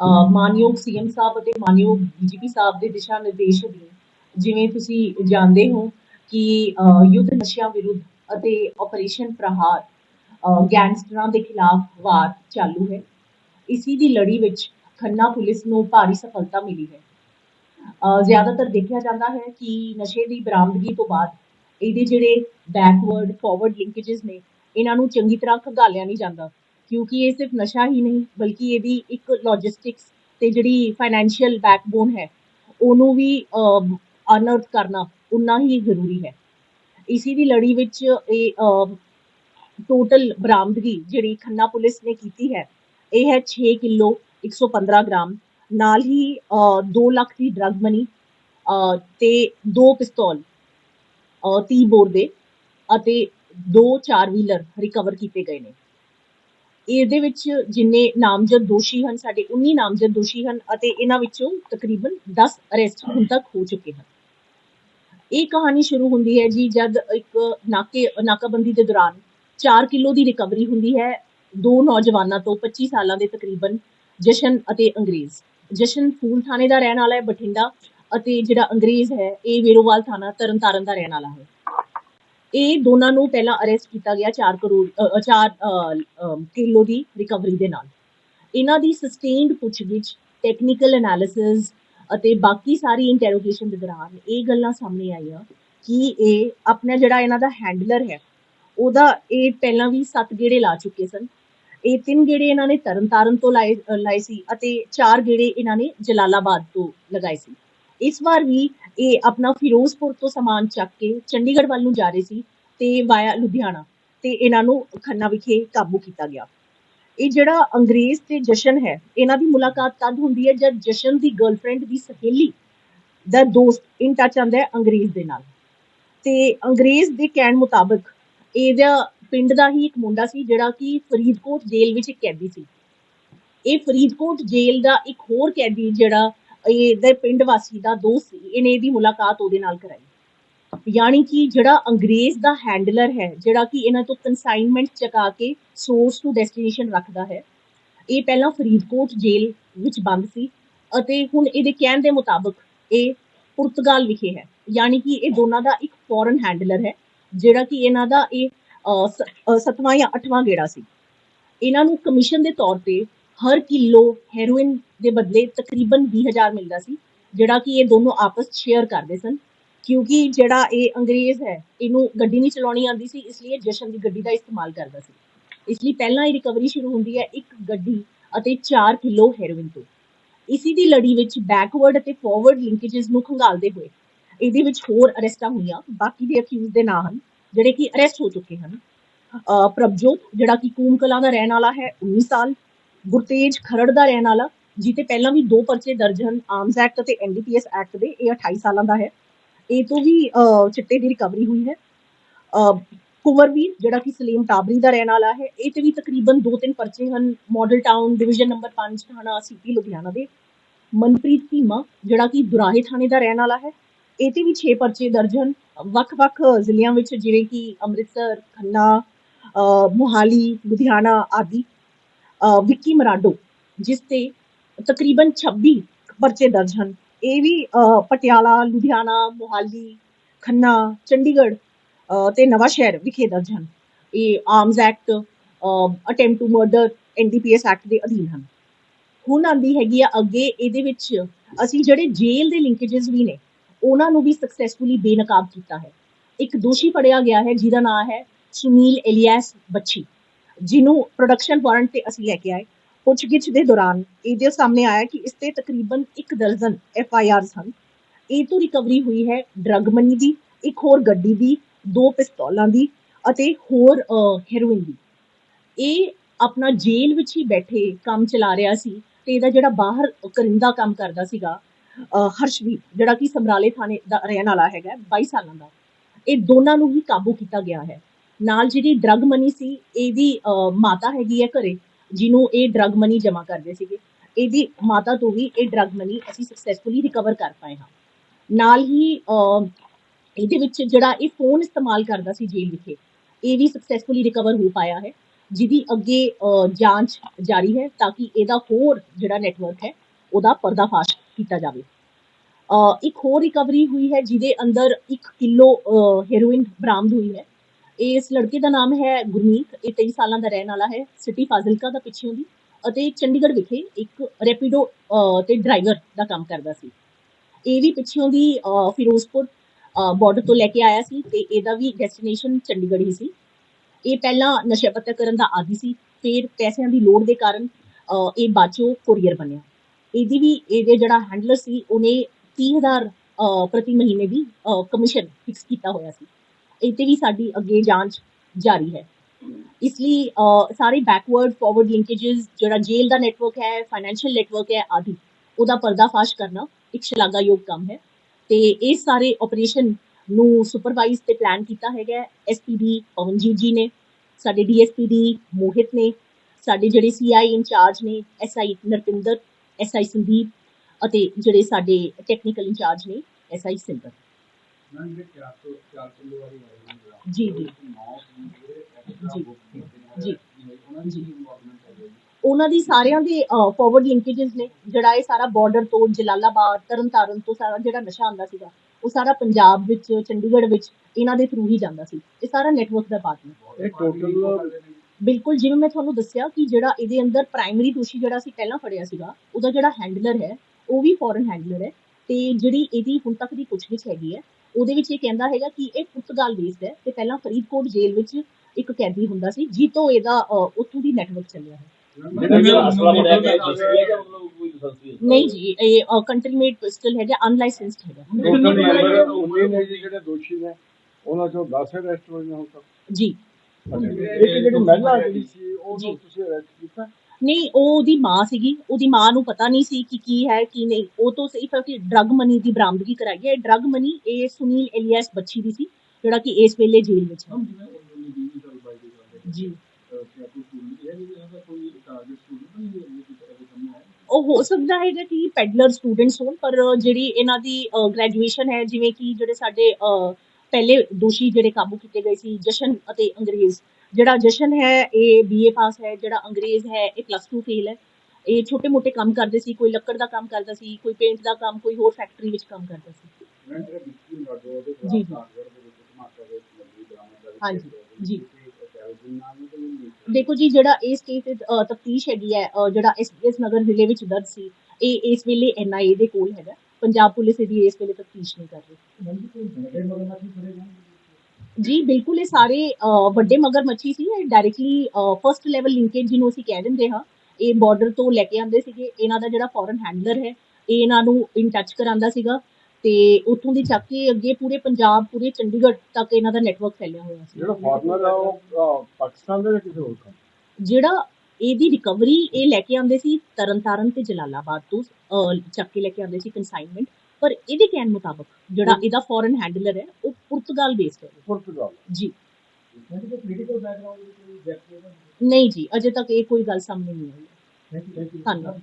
ਮਾਨਯੋਗ ਸੀਐਮ ਸਾਹਿਬ ਅਤੇ ਮਾਨਯੋਗ ਡੀਜੀਪੀ ਸਾਹਿਬ ਦੇ ਦਿਸ਼ਾ ਨਿਰਦੇਸ਼ ਅਧੀਨ ਜਿਵੇਂ ਤੁਸੀਂ ਜਾਣਦੇ ਹੋ ਕਿ ਯੁੱਧ ਨਸ਼ਿਆਂ ਵਿਰੁੱਧ ਅਤੇ ਆਪਰੇਸ਼ਨ ਪ੍ਰਹਾਰ ਗੈਂਗਸਟਰਾਂ ਦੇ ਖਿਲਾਫ ਵਾਰ ਚਾਲੂ ਹੈ। ਇਸੀ ਦੀ ਲੜੀ ਵਿੱਚ ਖੰਨਾ ਪੁਲਿਸ ਨੂੰ ਭਾਰੀ ਸਫਲਤਾ ਮਿਲੀ ਹੈ। ਜ਼ਿਆਦਾਤਰ ਦੇਖਿਆ ਜਾਂਦਾ ਹੈ ਕਿ ਨਸ਼ੇ ਦੀ ਬਰਾਮਦਗੀ ਤੋਂ ਬਾਅਦ ਇਹਦੇ ਜਿਹੜੇ ਬੈਕਵਰਡ ਫਾਰਵਰਡ ਲਿੰਕੇजेस ਨੇ, ਇਹਨਾਂ ਨੂੰ ਚੰਗੀ ਤਰ੍ਹਾਂ ਖੰਗਾਲਿਆ ਨਹੀਂ ਜਾਂਦਾ। ਕਿਉਂਕਿ ਇਹ ਸਿਰਫ ਨਸ਼ਾ ਹੀ ਨਹੀਂ, ਬਲਕਿ ਇਹਦੀ ਇੱਕ ਲੌਜਿਸਟਿਕਸ ਤੇ ਜਿਹੜੀ ਫਾਈਨੈਂਸ਼ੀਅਲ ਬੈਕਬੋਨ ਹੈ, ਉਹਨੂੰ ਵੀ ਅਨਰਥ ਕਰਨਾ ਉਨਾ ਹੀ ਜ਼ਰੂਰੀ ਹੈ। ਇਸੀ ਦੀ ਲੜੀ ਵਿੱਚ ਇਹ ਟੋਟਲ ਬਰਾਮਦਗੀ ਜਿਹੜੀ ਖੰਨਾ ਪੁਲਿਸ ਨੇ ਕੀਤੀ ਹੈ, ਇਹ ਹੈ 6 ਕਿਲੋ 115 ਗ੍ਰਾਮ, ਨਾਲ ਹੀ 2 ਲੱਖ ਦੀ ਡਰਗ ਮਨੀ ਤੇ ਦੋ ਪਿਸਤੌਲ 30 ਬੋਰ ਦੇ ਅਤੇ ਦੋ ਚਾਰ ਵੀਲਰ ਰਿਕਵਰ ਕੀਤੇ ਗਏ ਨੇ। ਇਹਦੇ ਵਿੱਚ ਜਿੰਨੇ ਨਾਮਜ਼ਦ ਦੋਸ਼ੀ ਹਨ, ਸਾਡੇ 19 ਨਾਮਜ਼ਦ ਦੋਸ਼ੀ ਹਨ ਅਤੇ ਇਹਨਾਂ ਵਿੱਚੋਂ ਤਕਰੀਬਨ 10 ਅਰੈਸਟ ਹੁਣ ਤੱਕ ਹੋ ਚੁੱਕੇ ਹਨ। ਇਹ ਕਹਾਣੀ ਸ਼ੁਰੂ ਹੁੰਦੀ ਹੈ ਜੀ ਜਦ ਇੱਕ ਨਾਕੇ, ਨਾਕਾਬੰਦੀ ਦੇ ਦੌਰਾਨ 4 ਕਿਲੋ ਦੀ ਰਿਕਵਰੀ ਹੁੰਦੀ ਹੈ। ਦੋ ਨੌਜਵਾਨਾਂ ਤੋਂ 25 ਸਾਲਾਂ ਦੇ ਤਕਰੀਬਨ ਜਸ਼ਨ ਅਤੇ ਅੰਗਰੇਜ਼। ਜਸ਼ਨ ਫੂਲ ਥਾਣੇ ਦਾ ਰਹਿਣ ਵਾਲਾ ਹੈ, ਬਠਿੰਡਾ ਅਤੇ ਜਿਹੜਾ ਅੰਗਰੇਜ਼ ਹੈ, ਇਹ ਵੇਰੋਵਾਲ ਥਾਣਾ ਤਰਨਤਾਰਨ ਦਾ ਰਹਿਣ ਵਾਲਾ ਹੈ। ਇਹ ਦੋਨਾਂ ਨੂੰ ਪਹਿਲਾਂ ਅਰੈਸਟ ਕੀਤਾ ਗਿਆ 4 ਕਰੋੜ 4 ਕਿਲੋ ਦੀ ਰਿਕਵਰੀ ਦੇ ਨਾਲ। ਇਹਨਾਂ ਦੀ ਸਸਟੇਨਡ ਪੁੱਛਗਿੱਛ ਟੈਕਨੀਕਲ ਐਨਾਲਿਸਿਸ ਅਤੇ ਬਾਕੀ ਸਾਰੀ ਇੰਟਰੋਗੇਸ਼ਨ ਦੇ ਦੌਰਾਨ ਇਹ ਗੱਲਾਂ ਸਾਹਮਣੇ ਆਈਆਂ ਕਿ ਇਹ ਆਪਣਾ ਜਿਹੜਾ ਇਹਨਾਂ ਦਾ ਹੈਂਡਲਰ ਹੈ, ਉਹਦਾ ਇਹ ਪਹਿਲਾਂ ਵੀ 7 ਗੇੜੇ ਲਾ ਚੁੱਕੇ ਸਨ। ਇਹ ਤਿੰਨ ਗੇੜੇ ਇਹਨਾਂ ਨੇ ਤਰਨਤਾਰਨ ਤੋਂ ਲਾਏ ਲਾਏ ਸੀ ਅਤੇ ਚਾਰ ਗੇੜੇ ਇਹਨਾਂ ਨੇ ਜਲਾਲਾਬਾਦ ਤੋਂ ਲਗਾਏ ਸੀ। ਇਸ ਵਾਰ ਵੀ ਇਹ ਆਪਣਾ ਫਿਰੋਜ਼ਪੁਰ ਤੋਂ ਸਮਾਨ ਚੱਕ ਕੇ ਚੰਡੀਗੜ੍ਹ ਵੱਲ ਨੂੰ ਜਾ ਰਹੇ ਸੀ ਤੇ ਵਾਇਆ ਲੁਧਿਆਣਾ ਤੇ ਇਹਨਾਂ ਨੂੰ ਖੰਨਾ ਵਿਖੇ ਕਾਬੂ ਕੀਤਾ ਗਿਆ। ਇਹ ਜਿਹੜਾ ਅੰਗਰੇਜ਼ ਤੇ ਜਸ਼ਨ ਹੈ, ਇਹਨਾਂ ਦੀ ਮੁਲਾਕਾਤ ਤਦ ਹੁੰਦੀ ਹੈ ਜਦ ਜਸ਼ਨ ਦੀ ਗਰਲਫ੍ਰੈਂਡ ਦੀ ਸਹੇਲੀ ਦਾ ਦੋਸਤ ਇਨ ਟੱਚ ਆਂਦਾ ਹੈ ਅੰਗਰੇਜ਼ ਦੇ ਨਾਲ। ਤੇ ਅੰਗਰੇਜ਼ ਦੇ ਕਹਿਣ ਮੁਤਾਬਕ ਇਹਦਾ ਪਿੰਡ ਦਾ ਹੀ ਇੱਕ ਮੁੰਡਾ ਸੀ ਜਿਹੜਾ ਕਿ ਫਰੀਦਕੋਟ ਜੇਲ੍ਹ ਵਿੱਚ ਇੱਕ ਕੈਦੀ ਸੀ। ਇਹ ਫਰੀਦਕੋਟ ਜੇਲ੍ਹ ਦਾ ਇੱਕ ਹੋਰ ਕੈਦੀ ਜਿਹੜਾ ਇਹਦੇ ਪਿੰਡ ਵਾਸੀ ਦਾ ਦੋਸਤ ਸੀ ਇਹਨੇ ਇਹਦੀ ਮੁਲਾਕਾਤ ਉਹਦੇ ਨਾਲ ਕਰਾਈ। ਯਾਨੀ ਕਿ ਜਿਹੜਾ ਅੰਗਰੇਜ਼ ਦਾ ਹੈਂਡਲਰ ਹੈ ਜਿਹੜਾ ਕਿ ਇਹਨਾਂ ਤੋਂ ਕਨਸਾਈਨਮੈਂਟ ਚਕਾ ਕੇ ਸੋਰਸ ਟੂ ਡੈਸਟੀਨੇਸ਼ਨ ਰੱਖਦਾ ਹੈ ਇਹ ਪਹਿਲਾਂ ਫਰੀਦਕੋਟ ਜੇਲ੍ਹ ਵਿੱਚ ਬੰਦ ਸੀ ਅਤੇ ਹੁਣ ਇਹਦੇ ਕਹਿਣ ਦੇ ਮੁਤਾਬਕ ਇਹ ਪੁਰਤਗਾਲ ਵਿਖੇ ਹੈ। ਯਾਨੀ ਕਿ ਇਹ ਦੋਨਾਂ ਦਾ ਇੱਕ ਫੋਰਨ ਹੈਂਡਲਰ ਹੈ ਜਿਹੜਾ ਕਿ ਇਹਨਾਂ ਦਾ ਇਹ ਅਹ, ਸੱਤਵਾਂ ਜਾਂ ਅੱਠਵਾਂ ਗੇੜਾ ਸੀ। ਇਹਨਾਂ ਨੂੰ ਕਮਿਸ਼ਨ ਦੇ ਤੌਰ ਤੇ ਹਰ ਕਿਲੋ ਹੈਰੋਇਨ ਦੇ ਬਦਲੇ ਤਕਰੀਬਨ 20000 ਮਿਲਦਾ ਸੀ, ਜਿਹੜਾ ਕਿ ਇਹ ਦੋਨੋਂ ਆਪਸ ਸ਼ੇਅਰ ਕਰਦੇ ਸਨ। ਕਿਉਂਕਿ ਜਿਹੜਾ ਇਹ ਅੰਗਰੇਜ਼ ਹੈ, ਇਹਨੂੰ ਗੱਡੀ ਨਹੀਂ ਚਲਾਉਣੀ ਆਉਂਦੀ ਸੀ, ਇਸ ਲਈ ਇਹ ਜਸ਼ਨ ਦੀ ਗੱਡੀ ਦਾ ਇਸਤੇਮਾਲ ਕਰਦਾ ਸੀ। ਇਸ ਲਈ ਪਹਿਲਾਂ ਇਹ ਰਿਕਵਰੀ ਸ਼ੁਰੂ ਹੁੰਦੀ ਹੈ ਇੱਕ ਗੱਡੀ ਅਤੇ 4 ਕਿਲੋ ਹੈਰੋਇਨ ਤੋਂ। ਇਸੀ ਦੀ ਲੜੀ ਵਿੱਚ ਬੈਕਵਰਡ ਅਤੇ ਫਾਰਵਰਡ ਲਿੰਕੇजेस ਨੂੰ ਖੰਗਾਲਦੇ ਹੋਏ ਇਹਦੇ ਵਿੱਚ ਹੋਰ ਅਰੈਸਟਾਂ ਹੋਈਆਂ, ਬਾਕੀ ਦੇ ਅਕਿਊਜ਼ ਦੇ ਨਾਂ ਹਨ, ਜਿਹੜੇ ਕਿ ਅਰੈਸਟ ਹੋ ਚੁੱਕੇ ਹਨ। ਪ੍ਰਭਜੋਤ, ਜਿਹੜਾ ਕਿ ਕੂਮ ਕਲਾਂ ਦਾ ਰਹਿਣ ਵਾਲਾ ਹੈ 19 ਸਾਲ ਗੁਰਤੇਜ ਖਰੜ ਦਾ ਰਹਿਣ ਵਾਲਾ ਜਿੱਤੇ ਪਹਿਲਾਂ ਵੀ ਦੋ ਪਰਚੇ ਦਰਜ ਹਨ, ਆਰਮਸ ਐਕਟ ਅਤੇ ਐਨਡੀਪੀਐਸ ਐਕਟ ਦੇ, ਇਹ 28 ਸਾਲਾਂ ਦਾ ਹੈ। ਇਹ ਤੋਂ ਵੀ ਚਿੱਟੇ ਦੀ ਰਿਕਵਰੀ ਹੋਈ ਹੈ। ਕੁਵਰਵੀਰ, ਜਿਹੜਾ ਕਿ ਸਲੀਮ ਟਾਬਰੀ ਦਾ ਰਹਿਣ ਵਾਲਾ ਹੈ, ਇਹ ਤੇ ਵੀ ਤਕਰੀਬਨ ਦੋ ਤਿੰਨ ਪਰਚੇ ਹਨ। ਮਾਡਲ ਟਾਊਨ ਡਿਵੀਜ਼ਨ ਨੰਬਰ 5 ਥਾਣਾ ਸਿਟੀ ਲੁਧਿਆਣਾ ਦੇ। ਮਨਪ੍ਰੀਤ ਧੀਮਾ ਜਿਹੜਾ ਕਿ ਦੁਰਾਹੇ ਥਾਣੇ ਦਾ ਰਹਿਣ ਵਾਲਾ ਹੈ, ਇਹ ਤੇ ਵੀ 6 ਪਰਚੇ ਦਰਜ ਹਨ। ਵੱਖ-ਵੱਖ ਜ਼ਿਲ੍ਹਿਆਂ ਵਿੱਚ, ਜਿਵੇਂ ਕਿ ਅੰਮ੍ਰਿਤਸਰ, ਖੰਨਾ ਮੋਹਾਲੀ, ਲੁਧਿਆਣਾ ਆਦਿ। ਵਿੱਕੀ ਮਰਾਡੋ ਜਿਸ ਤੇ ਤਕਰੀਬਨ 26 ਪਰਚੇ ਦਰਜ ਹਨ। ਇਹ ਵੀ ਪਟਿਆਲਾ ਲੁਧਿਆਣਾ ਮੋਹਾਲੀ ਖੰਨਾ ਚੰਡੀਗੜ੍ਹ ਅਹ, ਤੇ ਨਵਾਂ ਸ਼ਹਿਰ ਵਿਖੇ ਦਰਜ ਹਨ। ਇਹ arms act attempt to murder NDPS act ਦੇ ਅਧੀਨ ਹਨ। ਹੁਣ ਆਂਦੀ ਹੈਗੀ ਆ ਅੱਗੇ ਇਹਦੇ ਵਿੱਚ ਅਸੀਂ ਜਿਹੜੇ ਜੇਲ੍ਹ ਦੇ ਲਿੰਕੇजेस ਵੀ ਨੇ ਉਹਨਾਂ ਨੂੰ ਵੀ ਸਕਸੈਸਫੁਲੀ ਬੇਨਕਾਬ ਕੀਤਾ ਹੈ। ਇੱਕ ਦੋਸ਼ੀ ਫੜਿਆ ਗਿਆ ਹੈ ਜਿਹਦਾ ਨਾਮ ਹੈ ਸੁਨੀਲ ਇਲੀਆਸ ਬੱਚੀ। ਜਿਹਨੂੰ ਪ੍ਰੋਡਕਸ਼ਨ ਵਾਰੰਟ ਤੇ ਅਸੀਂ ਲੈ ਕੇ ਆਏ, ਪੁੱਛਗਿੱਛ ਦੇ ਦੌਰਾਨ ਇਹਦੇ ਸਾਹਮਣੇ ਆਇਆ ਕਿ ਇਸ ਤੇ ਤਕਰੀਬਨ 1 ਦਰਜਨ ਐਫ ਆਈ ਆਰਸ ਹਨ ਇਹ ਤੋਂ ਰਿਕਵਰੀ ਹੋਈ ਹੈ ਡਰਗ ਮਨੀ ਦੀ, ਇੱਕ ਹੋਰ ਗੱਡੀ ਦੀ, ਦੋ ਪਿਸਤੌਲਾਂ ਦੀ ਅਤੇ ਹੋਰ ਹੈਰੋਇਨ ਦੀ। ਇਹ ਆਪਣਾ ਜੇਲ੍ਹ ਵਿੱਚ ਹੀ ਬੈਠੇ ਕੰਮ ਚਲਾ ਰਿਹਾ ਸੀ ਤੇ ਇਹਦਾ ਜਿਹੜਾ ਬਾਹਰ ਕਰਿੰਦਾ ਕੰਮ ਕਰਦਾ ਸੀਗਾ ਹਰਸ਼ਵੀਰ, ਜਿਹੜਾ ਕਿ ਸਮਰਾਲੇ ਥਾਣੇ ਦਾ ਰਹਿਣ ਵਾਲਾ ਹੈਗਾ 22 ਸਾਲਾਂ ਦਾ, ਇਹ ਦੋਨਾਂ ਨੂੰ ਹੀ ਕਾਬੂ ਕੀਤਾ ਗਿਆ ਹੈ। ਨਾਲ ਜਿਹੜੀ ਡਰਗ ਮਨੀ ਸੀ ਇਹਦੀ ਅਹ, ਮਾਤਾ ਹੈਗੀ ਹੈ ਘਰੇ ਜਿਹਨੂੰ ਇਹ ਡਰਗ ਮਨੀ ਜਮ੍ਹਾਂ ਕਰਦੇ ਸੀਗੇ। ਇਹਦੀ ਮਾਤਾ ਤੋਂ ਵੀ ਇਹ ਡਰਗ ਮਨੀ ਅਸੀਂ ਸਕਸੈਸਫੁਲੀ ਰਿਕਵਰ ਕਰ ਪਾਏ ਹਾਂ। ਨਾਲ ਹੀ ਇਹਦੇ ਵਿੱਚ ਜਿਹੜਾ ਇਹ ਫੋਨ ਇਸਤੇਮਾਲ ਕਰਦਾ ਸੀ ਜੇਲ੍ਹ ਵਿਖੇ ਇਹ ਵੀ ਸਕਸੈਸਫੁਲੀ ਰਿਕਵਰ ਹੋ ਪਾਇਆ ਹੈ। ਜਿਹਦੀ ਅੱਗੇ ਜਾਂਚ ਜਾਰੀ ਹੈ ਤਾਂ ਕਿ ਇਹਦਾ ਹੋਰ ਜਿਹੜਾ ਨੈਟਵਰਕ ਹੈ ਉਹਦਾ ਪਰਦਾਫਾਸ਼ ਕੀਤਾ ਜਾਵੇ। ਇੱਕ ਹੋਰ ਰਿਕਵਰੀ ਹੋਈ ਹੈ ਜਿਹਦੇ ਅੰਦਰ 1 ਕਿਲੋ ਹੈਰੋਇਨ ਬਰਾਮਦ ਹੋਈ ਹੈ। ਇਸ ਲੜਕੇ ਦਾ ਨਾਮ ਹੈ ਗੁਰਮੀਤ ਇਹ 23 ਸਾਲਾਂ ਦਾ ਰਹਿਣ ਵਾਲਾ ਹੈ ਸਿਟੀ ਫਾਜ਼ਿਲਕਾ ਦਾ ਪਿੱਛੋਂ ਦੀ ਅਤੇ ਚੰਡੀਗੜ੍ਹ ਵਿਖੇ ਇੱਕ ਰੈਪੀਡੋ ਅ, ਤੇ ਡਰਾਈਵਰ ਦਾ ਕੰਮ ਕਰਦਾ ਸੀ। ਇਹ ਵੀ ਪਿੱਛੋਂ ਦੀ ਫਿਰੋਜ਼ਪੁਰ ਬਾਰਡਰ ਤੋਂ ਲੈ ਕੇ ਆਇਆ ਸੀ ਤੇ ਇਹਦਾ ਵੀ ਡੈਸਟੀਨੇਸ਼ਨ ਚੰਡੀਗੜ੍ਹ ਹੀ ਸੀ। ਇਹ ਪਹਿਲਾਂ ਨਸ਼ਾ ਪੱਤਾ ਕਰਨ ਦਾ ਆਦੀ ਸੀ ਫਿਰ ਪੈਸਿਆਂ ਦੀ ਲੋੜ ਦੇ ਕਾਰਨ ਇਹ ਬਾਚੋ ਕੋਰੀਅਰ ਬਣਿਆ। ਇਹਦੀ ਵੀ ਇਹਦੇ ਜਿਹੜਾ ਹੈਂਡਲਰ ਸੀ ਉਹਨੇ 30000 ਅ, ਪ੍ਰਤੀ ਮਹੀਨੇ ਦੀ ਕਮਿਸ਼ਨ ਫਿਕਸ ਕੀਤਾ ਹੋਇਆ ਸੀ। ਇਹ ਤੇ ਵੀ ਸਾਡੀ ਅੱਗੇ ਜਾਂਚ ਜਾਰੀ ਹੈ। ਇਸ ਲਈ ਸਾਰੇ ਬੈਕਵਰਡ ਫਾਰਵਰਡ ਲਿੰਕੇजेस ਜਿਹੜਾ ਜੇਲ੍ਹ ਦਾ ਨੈਟਵਰਕ ਹੈ ਫਾਈਨੈਂਸ਼ੀਅਲ ਨੈਟਵਰਕ ਹੈ ਆਦਿ, ਉਹਦਾ ਪਰਦਾਫਾਸ਼ ਕਰਨਾ ਇੱਕ ਸ਼ਲਾਘਾਯੋਗ ਕੰਮ ਹੈ। ਤੇ ਇਹ ਸਾਰੇ ਆਪਰੇਸ਼ਨ ਨੂੰ ਸੁਪਰਵਾਈਜ਼ ਤੇ ਪਲਾਨ ਕੀਤਾ ਹੈਗਾ ਐਸਪੀਡੀ ਪਵਨਜੀਤ ਜੀ ਨੇ, ਸਾਡੇ ਡੀਐਸਪੀਡੀ ਮੋਹਿਤ ਨੇ, ਸਾਡੇ ਜਿਹੜੇ ਸੀਆਈ ਇੰਚਾਰਜ ਨੇ ਐਸਆਈ ਨਰਪਿੰਦਰ ਐਸਆਈ ਸੰਦੀਪ ਅਤੇ ਜਿਹੜੇ ਸਾਡੇ ਟੈਕਨੀਕਲ ਇੰਚਾਰਜ ਨੇ ਐਸਆਈ ਸਿੰਦਰ। ਜੀ, ਜੀ। ਜੀ, ਜੀ। ਉਹਨਾਂ ਦੀ ਇਨਵੋਲਵਮੈਂਟ ਹੈ ਜੀ। ਉਹਨਾਂ ਦੀ ਸਾਰਿਆਂ ਦੇ ਫਾਰਵਰਡ ਲਿੰਕੇजेस ਨੇ ਜਿਹੜਾ ਇਹ ਸਾਰਾ ਬਾਰਡਰ ਤੋਂ ਜਲਾਲਾਬਾਦ ਤਰਨਤਾਰਨ ਤੋਂ ਸਾਰਾ ਜਿਹੜਾ ਨਸ਼ਾ ਆਉਂਦਾ ਸੀਗਾ ਉਹ ਸਾਰਾ ਪੰਜਾਬ ਵਿੱਚ ਚੰਡੀਗੜ੍ਹ ਵਿੱਚ ਇਹਨਾਂ ਦੇ ਥਰੂ ਹੀ ਜਾਂਦਾ ਸੀ। ਇਹ ਸਾਰਾ ਨੈਟਵਰਕ ਦਾ ਪਾਰਟ ਨੇ। ਇਹ ਟੋਟਲ ਬਿਲਕੁਲ ਜਿਵੇਂ ਮੈਂ ਤੁਹਾਨੂੰ ਦੱਸਿਆ ਕਿ ਜਿਹੜਾ ਇਹਦੇ ਅੰਦਰ ਪ੍ਰਾਇਮਰੀ ਦੋਸ਼ੀ ਜਿਹੜਾ ਸੀ ਪਹਿਲਾਂ ਫੜਿਆ ਸੀਗਾ ਉਹਦਾ ਜਿਹੜਾ ਹੈਂਡਲਰ ਹੈ ਉਹ ਵੀ ਫੋਰਨ ਹੈਂਡਲਰ ਹੈ ਤੇ ਜਿਹੜੀ ਇਹਦੀ ਹੁਣ ਤੱਕ ਦੀ ਪੁੱਛਗਿੱਛ ਹੈਗੀ ਹੈ ਉਹਦੇ ਵਿੱਚ ਇਹ ਕਹਿੰਦਾ ਹੈਗਾ ਕਿ ਇਹ ਪੁਰਤਗਾਲ ਬੇਸਡ ਹੈ ਤੇ ਪਹਿਲਾਂ ਫਰੀਦਕੋਟ ਜੇਲ੍ਹ ਵਿੱਚ ਇੱਕ ਕੈਦੀ ਹੁੰਦਾ ਸੀ ਜਿੱਤੋਂ ਇਹਦਾ ਉੱਥੋਂ ਦੀ ਨੈਟਵਰਕ ਚੱਲਿਆ ਹੈ। ਨਹੀਂ ਜੀ ਇਹ ਕੰਟਰੀ ਮੇਡ ਪਿਸਟਲ ਹੈਗਾ ਅਨਲਾਇਸੈਂਸਡ ਹੈਗਾ। ਟੋਟਲ ਮੈਂਬਰ 19 ਨੇ ਜੀ ਜਿਹੜੇ ਦੋਸ਼ੀ ਨੇ ਉਹਨਾਂ ਚੋਂ 10 ਅਰੈਸਟ ਹੋਏ ਨੇ ਹੁਣ ਤੱਕ ਜੀ। ਇੱਕ ਜਿਹੜੀ ਮਹਿਲਾ ਜਿਹੜੀ ਸੀ ਉਹਨੂੰ ਜੀ। ਤੁਸੀਂ ਅਰੈਸਟ ਕੀਤਾ? ਨਹੀਂ, ਉਹ ਉਹਦੀ ਮਾਂ ਸੀਗੀ। ਉਹਦੀ ਮਾਂ ਨੂੰ ਪਤਾ ਨਹੀਂ ਸੀ ਕਿ ਕੀ ਹੈ, ਕੀ ਨਹੀਂ। ਉਹ ਤੋਂ ਸਿਰਫ ਅਸੀਂ ਡਰਗ ਮਨੀ ਦੀ ਬਰਾਮਦਗੀ ਕਰਾਈ ਹੈ। ਡਰਗ ਮਨੀ ਇਹ ਸੁਨੀਲ ਐਲੀਅਸ ਬੱਚੀ ਦੀ ਸੀ, ਜਿਹੜਾ ਕਿ ਇਸ ਵੇਲੇ ਜੇਲ੍ਹ ਵਿੱਚ ਹੈ। ਜੀ। ਉਹ ਹੋ ਸਕਦਾ ਹੈਗਾ ਕਿ ਪੈਡਲਰ ਸਟੂਡੈਂਟਸ ਹੋਣ, ਪਰ ਜਿਹੜੀ ਇਹਨਾਂ ਦੀ ਗ੍ਰੈਜੂਏਸ਼ਨ ਹੈ, ਜਿਵੇਂ ਕਿ ਜਿਹੜੇ ਸਾਡੇ ਪਹਿਲੇ ਦੋਸ਼ੀ ਜਿਹੜੇ ਕਾਬੂ ਕੀਤੇ ਗਏ ਸੀ, ਜਸ਼ਨ ਅਤੇ ਅੰਗਰੇਜ਼ ਜਿਹੜਾ ਜਸ਼ਨ ਹੈ ਇਹ ਬੀਏ ਪਾਸ ਹੈ ਜਿਹੜਾ ਅੰਗਰੇਜ਼ ਹੈ ਇਹ ਪਲੱਸ 2 ਫੇਲ ਹੈ। ਇਹ ਛੋਟੇ ਮੋਟੇ ਕੰਮ ਕਰਦੇ ਸੀ ਕੋਈ ਲੱਕੜ ਦਾ ਕੰਮ ਕਰਦਾ ਸੀ ਕੋਈ ਪੇਂਟ ਦਾ ਕੰਮ ਕੋਈ ਹੋਰ ਫੈਕਟਰੀ ਵਿੱਚ ਕੰਮ ਕਰਦਾ ਸੀ। ਜੀ, ਜੀ। ਹਾਂਜੀ, ਜੀ। ਦੇਖੋ ਜੀ ਜਿਹੜਾ ਇਸ ਕੇਸ ਦੀ ਤਫਤੀਸ਼ ਹੈਗੀ ਹੈ ਜਿਹੜਾ ਇਸ ਇਸ ਨਗਰ ਜ਼ਿਲ੍ਹੇ ਵਿੱਚ ਦਰਜ ਸੀ ਇਹ ਇਸ ਵੇਲੇ ਐਨਆਈਏ ਦੇ ਕੋਲ ਹੈਗਾ। ਪੰਜਾਬ ਪੁਲਿਸ ਇਹਦੀ ਇਸ ਵੇਲੇ ਤਫਤੀਸ਼ ਨਹੀਂ ਕਰ ਰਹੀ। ਜੀ ਬਿਲਕੁਲ ਇਹ ਸਾਰੇ ਵੱਡੇ ਮਗਰਮੱਛੀ ਸੀ ਇਹ ਡਾਇਰੈਕਟਲੀ ਫਰਸਟ ਲੈਵਲ ਲਿੰਕੇਜ ਜਿਹਨੂੰ ਅਸੀਂ ਕਹਿ ਦਿੰਦੇ ਹਾਂ। ਇਹ ਬਾਰਡਰ ਤੋਂ ਲੈ ਕੇ ਆਉਂਦੇ ਸੀਗੇ। ਇਹਨਾਂ ਦਾ ਜਿਹੜਾ ਫੋਰਨ ਹੈਂਡਲਰ ਹੈ ਇਹ ਇਹਨਾਂ ਨੂੰ ਇਨ ਟੱਚ ਕਰਾਉਂਦਾ ਸੀਗਾ ਤੇ ਉੱਥੋਂ ਦੀ ਚੱਕ ਕੇ ਅੱਗੇ ਪੂਰੇ ਪੰਜਾਬ ਪੂਰੇ ਚੰਡੀਗੜ੍ਹ ਤੱਕ ਇਹਨਾਂ ਦਾ ਨੈਟਵਰਕ ਫੈਲਿਆ ਹੋਇਆ ਸੀ। ਜਿਹੜਾ ਫਾਰਮਰ ਆ ਉਹ ਪਾਕਿਸਤਾਨ ਦੇ ਕਿਸੇ ਹੋਰ ਤੋਂ? ਜਿਹੜਾ ਇਹਦੀ ਰਿਕਵਰੀ ਇਹ ਲੈ ਕੇ ਆਉਂਦੇ ਸੀ ਤਰਨਤਾਰਨ ਤੇ ਜਲਾਲਾਬਾਦ ਤੋਂ ਚੱਕ ਕੇ ਲੈ ਕੇ ਆਉਂਦੇ ਸੀ ਕੰਸਾਈਨਮੈਂਟ ਪਰ ਇਹਦੇ ਕਹਿਣ ਮੁਤਾਬਕ ਜਿਹੜਾ ਇਹਦਾ ਫੋਰਨ ਹੈਂਡਲਰ ਹੈ ਉਹ ਪੁਰਤਗਾਲ ਬੇਸਡ ਹੈ। ਪੁਰਤਗਾਲ। ਜੀ। ਨਹੀਂ ਜੀ ਅਜੇ ਤੱਕ ਇਹ ਕੋਈ ਗੱਲ ਸਾਹਮਣੇ ਨਹੀਂ ਆਈ। ਹੈ। ਧੰਨਵਾਦ।